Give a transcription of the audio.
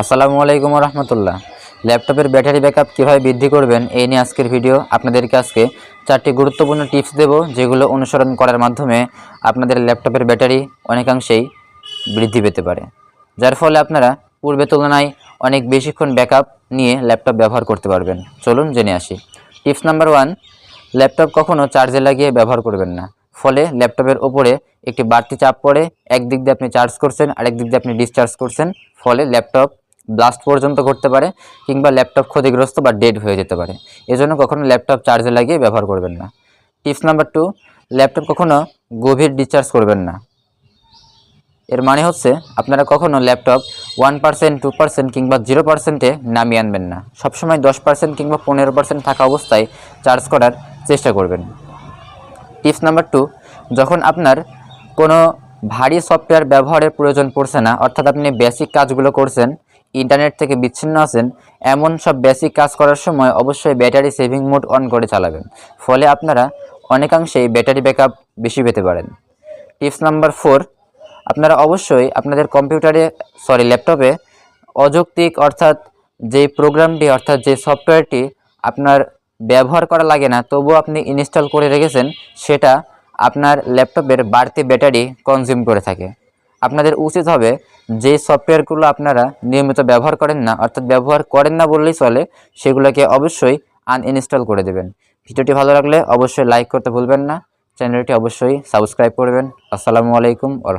আসসালামু আলাইকুম রহমতুল্লাহ ল্যাপটপের ব্যাটারি ব্যাকআপ কীভাবে বৃদ্ধি করবেন এই নিয়ে আজকের ভিডিও আপনাদেরকে আজকে চারটি গুরুত্বপূর্ণ টিপস দেব, যেগুলো অনুসরণ করার মাধ্যমে আপনাদের ল্যাপটপের ব্যাটারি অনেকাংশেই বৃদ্ধি পেতে পারে। যার ফলে আপনারা পূর্বে তুলনায় অনেক বেশিক্ষণ ব্যাকআপ নিয়ে ল্যাপটপ ব্যবহার করতে পারবেন। চলুন জেনে আসি। টিপস নাম্বার ওয়ান, ল্যাপটপ কখনও চার্জে লাগিয়ে ব্যবহার করবেন না। ফলে ল্যাপটপের ওপরে একটি বাড়তি চাপ পড়ে, একদিক দিয়ে আপনি চার্জ করছেন আরেক দিক দিয়ে আপনি ডিসচার্জ করছেন। ফলে ল্যাপটপ ব্লাস্ট পর্যন্ত করতে পারে কিংবা ল্যাপটপ ক্ষতিগ্রস্ত বা ডেড হয়ে যেতে পারে। এজন্য কখনো ল্যাপটপ চার্জে লাগিয়ে ব্যবহার করবেন না। টিপস নাম্বার টু ল্যাপটপ কখনো গভীর ডিসচার্জ করবেন না। এর মানে হচ্ছে আপনারা কখনো laptop one percent two percent কিংবা জিরো পার্সেন্টে নামিয়ে আনবেন না। সবসময় দশ পার্সেন্ট কিংবা পনেরো পার্সেন্ট থাকা অবস্থায় চার্জ করার চেষ্টা করবেন। টিপস নাম্বার টু যখন আপনার কোনো ভারী সফটওয়্যার ব্যবহারের প্রয়োজন পড়ছে না, অর্থাৎ আপনি বেসিক কাজগুলো করছেন ইন্টারনেট থেকে বিচ্ছিন্ন আছেন, এমন সব বেসিক কাজ করার সময় অবশ্যই ব্যাটারি সেভিং মোড অন করে চালাবেন। ফলে আপনারা অনেকাংশেই ব্যাটারি ব্যাকআপ বেশি পেতে পারেন। টিপস নাম্বার ফোর আপনারা অবশ্যই আপনাদের কম্পিউটারে সরি ল্যাপটপে অযৌক্তিক অর্থাৎ যে প্রোগ্রামটি অর্থাৎ যে সফটওয়্যারটি আপনার ব্যবহার করা লাগে না, তবুও আপনি ইনস্টল করে রেখেছেন, সেটা আপনার ল্যাপটপের বাড়তি ব্যাটারি কনজিউম করে থাকে। আপনাদের উচিত হবে যে সফটওয়্যারগুলো আপনারা নিয়মিত ব্যবহার করেন না, অর্থাৎ ব্যবহার করেন না বললেই চলে, সেগুলোকে অবশ্যই আনইনস্টল করে দেবেন। ভিডিওটি ভালো লাগলে অবশ্যই লাইক করতে ভুলবেন না। চ্যানেলটি অবশ্যই সাবস্ক্রাইব করবেন। আসসালামু আলাইকুম আ